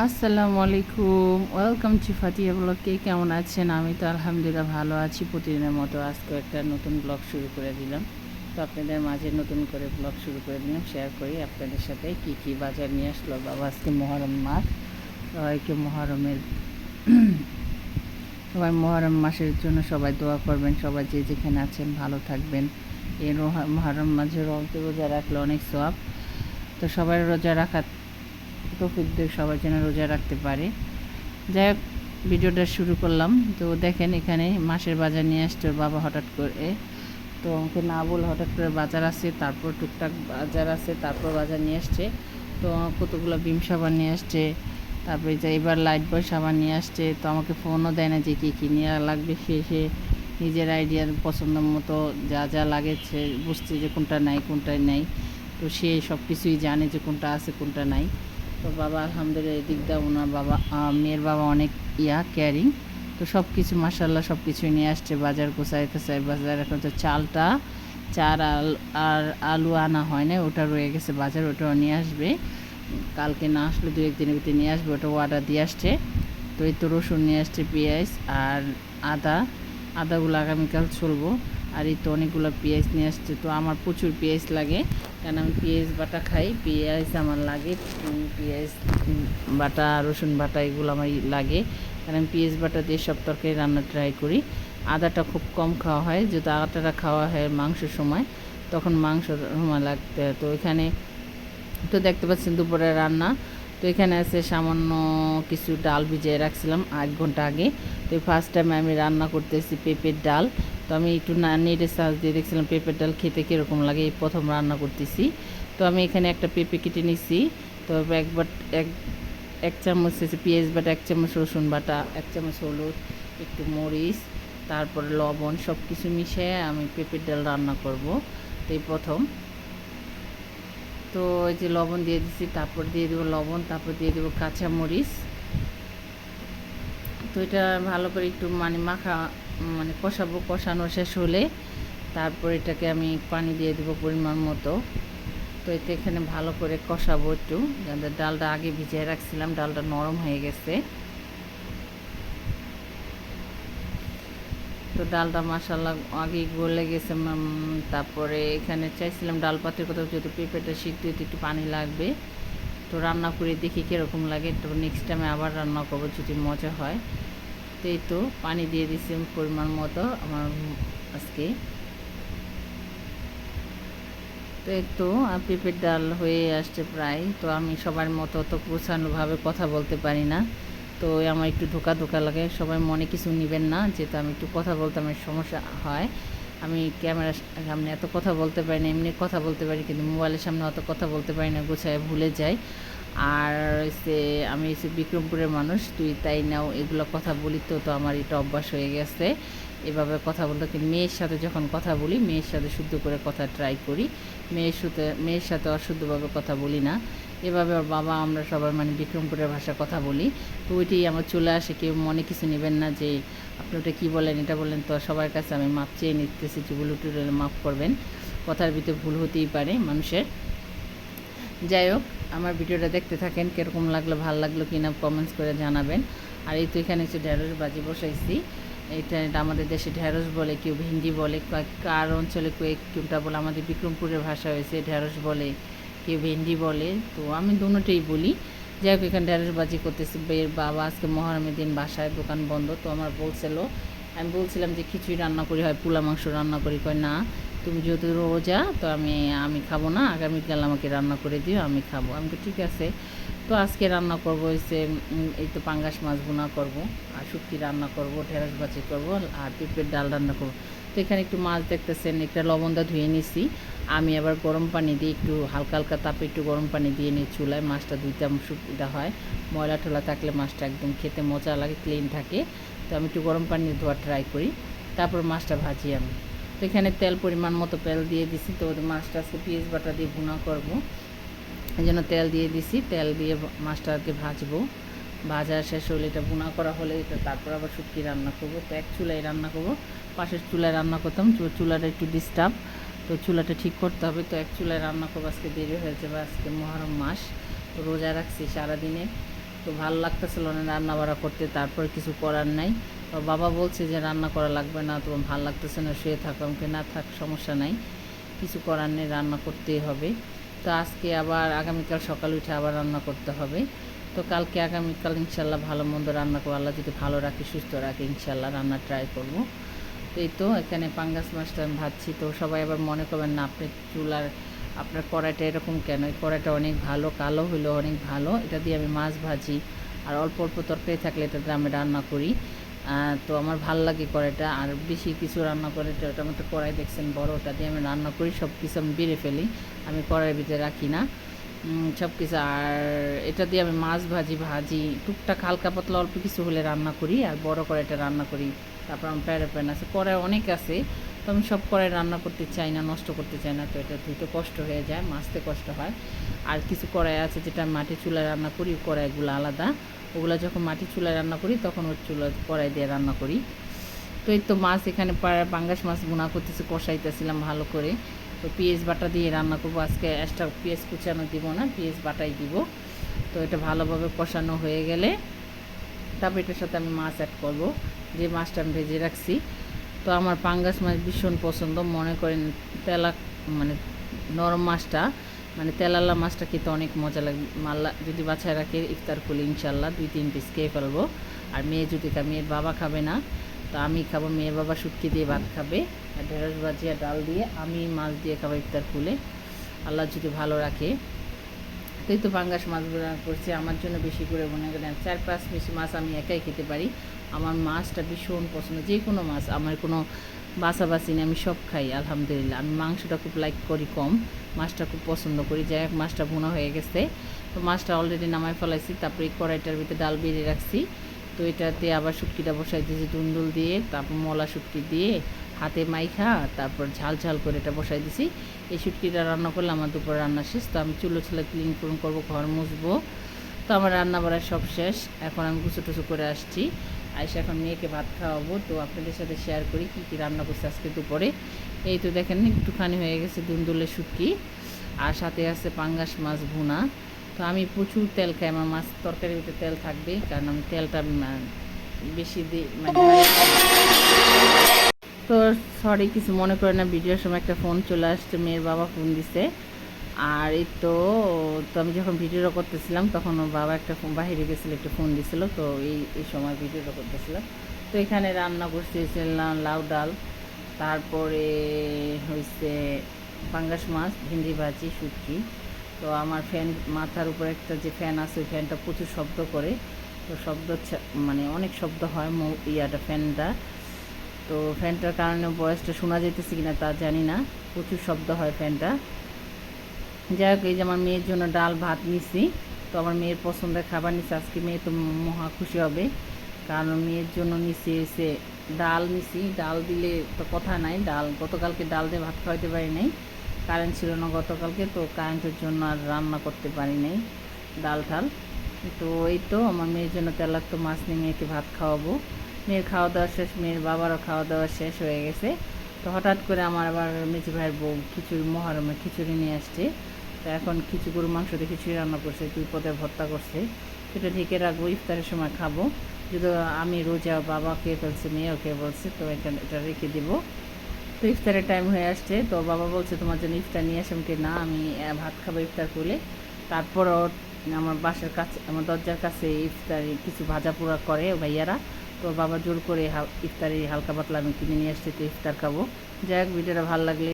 আসসালামু আলাইকুম welcome to ফাটিয়া ব্লগ কে কেমন আছেন? আমি তো আলহামদুলিল্লাহ ভালো আছি। প্রতিদিনের মতো আজকে একটা নতুন ব্লগ শুরু করে দিলাম। তো আপনাদের মাঝে নতুন করে ব্লগ শুরু করে দিলাম। শেয়ার করি আপনাদের সাথে কি কি বাজার নিয়ে আসলো বাবা আজকে মহরম মাস। সবাইকে মহরমের সবাই মহরম মাসের জন্য সবাই দোয়া করবেন। সবাই যে যেখানে আছেন ভালো থাকবেন। এই মহরম মাঝে রোজা রাখলে অনেক সব তো সবাই রোজা রাখা তৌফিকদের সবার যেন রোজা রাখতে পারে। যাই হোক, ভিডিওটা শুরু করলাম। তো দেখেন এখানে মাসের বাজার নিয়ে আসছে বাবা হঠাৎ করে। তো আমাকে না বল হঠাৎ করে বাজার আছে, তারপর টুকটাক বাজার আছে, তারপর বাজার নিয়ে আসছে। তো কতগুলো বিম সাবান নিয়ে আসছে, তারপরে যে এবার লাইট বয় সাবান নিয়ে আসছে। তো আমাকে ফোনও দেয় না যে কী কী নেওয়া লাগবে, সে সে নিজের আইডিয়ার পছন্দ মতো যা যা লাগে সে বুঝছে যে কোনটা নাই, কোনটা নেই। তো সে সব কিছুই জানে যে কোনটা আছে, কোনটা নাই। তো বাবা আলহামদুলিল্লাহ এদিক দিয়ে ওনার বাবা মেয়ের বাবা অনেক ইয়া ক্যারিং তো সব কিছু মাসাল্লাহ সব কিছুই নিয়ে আসছে, বাজার কোথায় কোথায় বাজার এখন তো চালটা, চার আল, আর আলু আনা হয় না ওটা রয়ে গেছে বাজার, ওটাও নিয়ে আসবে। কালকে না আসলে দু একদিনের ভিতরে নিয়ে আসবে ওটাও অর্ডার দিয়ে আসছে। তো এই তো রসুন নিয়ে আসছে, পেঁয়াজ আর আদা। আদাগুলো আগামীকাল চলবো আর এই তো অনেকগুলো পেঁয়াজ নিয়ে আসছে। তো আমার প্রচুর পেঁয়াজ লাগে কারণ আমি পেঁয়াজ বাটা খাই, পেঁয়াজ আমার লাগে পেঁয়াজ বাটা, রসুন বাটা এগুলো আমার লাগে। কারণ আমি পেঁয়াজ বাটা দিয়ে সব তরকারি রান্না ট্রাই করি। আদাটা খুব কম খাওয়া হয় যদি আদাটা খাওয়া হয় মাংসের সময়, তখন মাংস সময় লাগতে। তো এখানে, তো দেখতে পাচ্ছেন দুপুরে রান্না। তো এখানে আছে সামান্য কিছু ডাল ভিজিয়ে রাখছিলাম আট ঘণ্টা আগে। তো ফার্স্ট টাইম আমি রান্না করতেছি পেঁপের ডাল। তো আমি একটু না নেটে সার্চ দিয়ে দেখছিলাম পেঁপের ডাল খেতে কীরকম লাগে, এই প্রথম রান্না করতেছি। তো আমি এখানে একটা পেঁপে কেটে নিছি। তো একবার এক এক চামচ হচ্ছে পেঁয়াজ বাটা, এক চামচ রসুন বাটা, এক চামচ হলুদ, একটু মরিচ, তারপরে লবণ সব কিছু মিশিয়ে আমি পেঁপের ডাল রান্না করব। তো এই প্রথম। তো এই যে লবণ দিয়ে দিচ্ছি তারপর দিয়ে দেবো লবণ, তারপর দিয়ে দেবো কাঁচা মরিচ তো এটা ভালো করে একটু মানে মাখা মানে কষাবো, কষানো শেষ হলে তারপর এটাকে আমি পানি দিয়ে দেবো পরিমাণ মতো। তো এতে এখানে ভালো করে কষাবো একটু। ডালটা আগে ভিজিয়ে রাখছিলাম, ডালটা নরম হয়ে গেছে। তো ডালটা মাসাল্লাহ আগে গলে গেছে তারপরে এখানে চাইছিলাম ডাল পাতের কোথাও যেহেতু পেঁপেটা সিদ্ধ হতে একটু পানি লাগবে। তো রান্না করে দেখি কীরকম লাগে। তো নেক্সট টাইমে আবার রান্না করব যদি মজা হয়। তো তো, পানি দিয়ে দিচ্ছি পরিমাণ মতো আমার আজকে। তো একটু পেঁপের ডাল হয়ে আসছে প্রায়। তো আমি সবার মতো তো প্রচণ্ডভাবে কথা বলতে পারি না। তো আমার একটু ধোকা ধোকা লাগে। সবাই মনে কিছু নেবেন না, যেহেতু আমি একটু কথা বলতে আমার সমস্যা হয়। আমি ক্যামেরার সামনে এত কথা বলতে পারি না, এমনি কথা বলতে পারি, কিন্তু মোবাইলের সামনে অত কথা বলতে পারি না, গোছায় ভুলে যাই। আর সে আমি হচ্ছে বিক্রমপুরের মানুষ, তুই তাই নাও, এগুলো কথা বলি তো তো আমার এটা অভ্যাস হয়ে গেছে। এভাবে কথা বলতে কিন্তু মেয়ের সাথে যখন কথা বলি, মেয়ের সাথে শুদ্ধ করে কথা ট্রাই করি। মেয়ের সাথে মেয়ের সাথে অশুদ্ধভাবে কথা বলি না। এভাবে ওর বাবা, আমরা সবাই মানে বিক্রমপুরের ভাষা কথা বলি। তো ওইটাই আমার চলে আসে, কেউ মনে কিছু নেবেন না যে আপনি ওটা কী বলেন, এটা বলেন। তো সবার কাছে আমি মাপ চেয়ে নিতেছি যে ভুল মাফ করবেন। কথার ভিতরে ভুল হতেই পারে মানুষের। যাই হোক, আমার ভিডিওটা দেখতে থাকেন, কীরকম লাগল, ভালো লাগল কি না কমেন্টস করে জানাবেন। আর এই তো এখানে একটু ঢেঁড়স বাজি বসাইছি। এটা আমাদের দেশে ঢেঁড়স বলে, কেউ ভিন্ডি বলে কার অঞ্চলে কেউ কোনটা বলে, আমাদের বিক্রমপুরের ভাষা হয়েছে ঢেঁড়স বলে। কেউ ভেন্ডি বলে, তো আমি দুটোই বলি। যাই হোক এখানে ঢেঁড়স বাজি করতেছি বের বাবা, আজকে মহরমের দিন, বাসায় দোকান বন্ধ, তো আমার বলছিল, আমি বলছিলাম যে খিচুড়ি রান্না করি হয়, পোলা মাংস রান্না করি, কয় না, তুমি যেহেতু রোজা, তো আমি আমি খাব না, আগামীকাল আমাকে রান্না করে দিও, আমি খাব। আমি তো ঠিক আছে। তো আজকে রান্না করব হচ্ছে এই তো পাঙ্গাস মাছ বোনা করব, আর শুক্তি রান্না করব, ঢেঁড়স বাজি করব, আর পেঁপের ডাল রান্না করব। তো এখানে একটু মাছ দেখতেছেন, একটা লবণদা ধুয়ে নিছি। আমি আবার গরম পানি দিয়ে একটু হালকা হালকা তাপে একটু গরম পানি দিয়ে নিয়ে চুলায় মাছটা ধুইতে সুবিধা হয়। ময়লা টলা থাকলে মাছটা একদম খেতে মজা লাগে ক্লিন থাকে। তো আমি একটু গরম পানি ধোয়া ট্রাই করি। তারপর মাছটা ভাজি আমি। তো এখানে তেল পরিমাণ মতো তেল দিয়ে দিছি। তো মাছটা আজকে পেঁয়াজ বাটা দিয়ে ভুনা করব। এই জন্য তেল দিয়ে দিছি। তেল দিয়ে মাছটাকে ভাজবো। ভাজা শেষ হলে এটা ভুনা করা হলে এটা তারপর আবার শুটকি রান্না করব। তো এক চুলায় রান্না করব। পাশের চুলায় রান্না করতাম। চুলাটা একটু ডিস্টার্ব তো চুলাটা ঠিক করতে হবে। তো এক চুলায় রান্না করব আজকে দেরি হয়ে যাবে আজকে মহরম মাস। তো রোজা রাখছি সারাদিনে। তো ভালো লাগতেছিল না রান্না বাড়া করতে, তারপর কিছু করার নাই। তো বাবা বলছে যে রান্না করা লাগবে না, তো ভালো লাগতেছে না, শুয়ে থাকো আমাকে না থাক, সমস্যা নাই। কিছু করার নেই, রান্না করতেই হবে। তো আজকে আবার আগামীকাল সকাল উঠে আবার রান্না করতে হবে। তো কালকে আগামীকাল ইনশাল্লাহ ভালো মন্দ রান্না করব। আল্লাহ যদি ভালো রাখে, সুস্থ রাখে, ইনশাল্লাহ রান্না ট্রাই করব। তো এই তো, এখানে পাঙ্গাস মাছটা আমি ভাজছি, তো সবাই আবার মনে করবেন না আপনি চুলার আপনার কড়াইটা এরকম কেন? এই কড়াইটা অনেক ভালো, কালো হলো অনেক ভালো, এটা দিয়ে আমি মাছ ভাজি। আর অল্প অল্প তরকারি থাকলে এটা দিয়ে আমি রান্না করি। তো আমার ভালো লাগে কড়াইটা, আর বেশি কিছু রান্না করে তো ওটার মধ্যে কড়াই দেখছেন বড়, ওটা দিয়ে আমি রান্না করি সব কিছু আমি বেড়ে ফেলি, আমি কড়াইয়ের ভিতরে রাখি না। সব কিছু আর এটা দিয়ে আমি মাছ ভাজি ভাজি, টুকটাক হালকা পাতলা অল্প কিছু হলে রান্না করি, আর বড় কড়াইটা রান্না করি। তারপর আমার প্যারে প্যান আছে। কড়াই অনেক আছে, তো আমি সব কড়াই রান্না করতে চাই না, নষ্ট করতে চাই না, তো এটা ধুতে কষ্ট হয়ে যায় মাছতে কষ্ট হয়। আর কিছু কড়াই আছে যেটা আমি মাটির চুলায় রান্না করি কড়াইগুলো আলাদা। ওগুলো যখন মাটির চুলায় রান্না করি, তখন ওর চুলা কড়াই দিয়ে রান্না করি। তো এই তো মাছ এখানে প্রায় পাঙ্গাস মাছ গুঁড়া করতেছি, কষাইতেছিলাম ভালো করে। তো পেঁয়াজ বাটা দিয়ে রান্না করব। আজকে এক্সট্রা পেঁয়াজ কুচানো দিব না, পেঁয়াজ বাটাই দিব। তো এটা ভালোভাবে কষানো হয়ে গেলে তারপর এটার সাথে আমি মাছ অ্যাড করব। যে মাছটা আমি ভেজে রাখছি। তো আমার পাঙ্গাস মাছ ভীষণ পছন্দ। মনে করেন তেলা মানে নরম মাছটা মানে তেলালা মাছটা খেতে অনেক মজা লাগে। মাল্লা, যদি বাছায় রাখে ইফতার করলে ইনশাল্লাহ দুই তিন পিস খেয়ে ফেলব। আর মেয়ে যদি মেয়ের বাবা খাবে না। তো আমি খাব, মেয়ের বাবা শুটকি দিয়ে ভাত খাবে আর ঢেঁড়স ভাজি আর ডাল দিয়ে। আমি মাছ দিয়ে খাব ইফতার খুলে আল্লাহ যদি ভালো রাখে। তো এই তো পাঙ্গাস মাছ রান্না করছি আমার জন্য বেশি করে মনে করেন চার পাঁচ পিস মাছ আমি একাই খেতে পারি। আমার মাছটা ভীষণ পছন্দ। যে কোনো মাছ, আমার কোনো বাসাবাসি নেই, আমি সব খাই, আলহামদুলিল্লাহ। আমি মাংসটা খুব লাইক করি কম, মাছটা খুব পছন্দ করি। যাই হোক, মাছটা ভুনা হয়ে গেছে। তো মাছটা অলরেডি নামায় ফেলাইছি। তারপরে কড়াইটার ভিতরে ডাল বেরিয়ে রাখছি। তো এটাতে আবার শুটকিটা বসাই দিয়েছি দুন্দুল দিয়ে, তারপর মলা শুটকি দিয়ে হাতে মাইখা, তারপর ঝাল ঝাল করে এটা বসাই দিছি এই শুটকিটা রান্না করলে আমার দুপুরে রান্না শেষ। তো আমি চুলো ছেলে ক্লিন করুন, করব, ঘর মুছবো। তো আমার রান্না বাড়া সব শেষ। এখন আমি গুছু টুসু করে আসছি। আইসা এখন মেয়েকে ভাত খাওয়াবো। তো আপনাদের সাথে শেয়ার করি কী কী রান্না করছে আজকে দুপুরে। এই তো দেখেন, একটুখানি হয়ে গেছে দুন্দুলের শুটকি। আর সাথে আছে পাঙ্গাস মাছ ভুনা। তো আমি প্রচুর তেল খাই, আমার মাছ তরকারির ভিতরে তেল থাকবে কারণ আমি তেলটা বেশি দিই মানে তো সরি কিছু মনে করে না, ভিডিওর সময় একটা ফোন চলে আসছে, মেয়ের বাবা ফোন দিছে। আর এই তো তো আমি যখন ভিডিওটা করতেছিলাম, তখন ওর বাবা একটা ফোন বাহিরে গেছিল, একটা ফোন দিছিল, তো এই এই সময় ভিডিওটা করতেছিলাম। তো এখানে রান্না করতেছিলাম লাউ ডাল, তারপরে হয়েছে পাঙ্গাস মাছ, ভেন্ডি ভাজি, শুটকি। তো আমার ফ্যান মাথার উপরে একটা যে ফ্যান আছে, ওই ফ্যানটা প্রচুর শব্দ করে। তো শব্দ মানে অনেক শব্দ হয় মৌ, ইয়াটা, ফ্যানটা। তো ফ্যানটার কারণে বয়সটা শোনা যেতেছে কিনা তা জানি না। প্রচুর শব্দ হয় ফ্যানটা। যাই হোক, এই যে আমার মেয়ের জন্য ডাল ভাত নিছি। তো আমার মেয়ের পছন্দের খাবার নিছি। আজকে মেয়ে তো মহা খুশি হবে। কারণ মেয়ের জন্য নিছি এসে ডাল নিছি। ডাল দিলে তো কথা নাই। ডাল, গতকালকে ডাল দিয়ে ভাত খাওয়াইতে পারি নাই। কারেন্ট ছিল না গতকালকে, তো কারেন্টের জন্য আর রান্না করতে পারি নাই, ডাল ঠাল তো এই তো আমার মেয়ের জন্য তেলাক্ত মাছ নিয়ে মেয়েকে ভাত খাওয়াবো। মেয়ের খাওয়া দাওয়া শেষ, মেয়ের বাবারও খাওয়া দাওয়া শেষ হয়ে গেছে। তো হঠাৎ করে আমার আবার মেজি ভাইয়ের বউ খিচুড়ি, মহরমে খিচুড়ি নিয়ে আসছে। তো এখন খিচু গরু মাংস দিয়ে খিচুড়ি রান্না করছে, দুই পদে ভর্তা করছে। সেটা ঢেকে রাখব, ইফতারের সময় খাব। যদি আমি রোজা বাবা খেয়ে ফেলছে মেয়েও খেয়ে বলছে, তো এখানে এটা রেখে দেবো। তো ইফতারের টাইম হয়ে আসছে, তো বাবা বলছে, তোমার জন্য ইফতার নিয়ে আসাম কি না, আমি ভাত খাব ইফতার করলে। তারপরও আমার বাসার কাছে, আমার দরজার কাছে ইফতারি কিছু ভাজা পোড়া করে ভাইয়ারা। তো বাবা জোর করে ইফতারি হালকা পাতলা আমি কিনে নিয়ে আসছি, তো ইফতার খাব। যাই হোক, ভিডিওটা ভালো লাগলে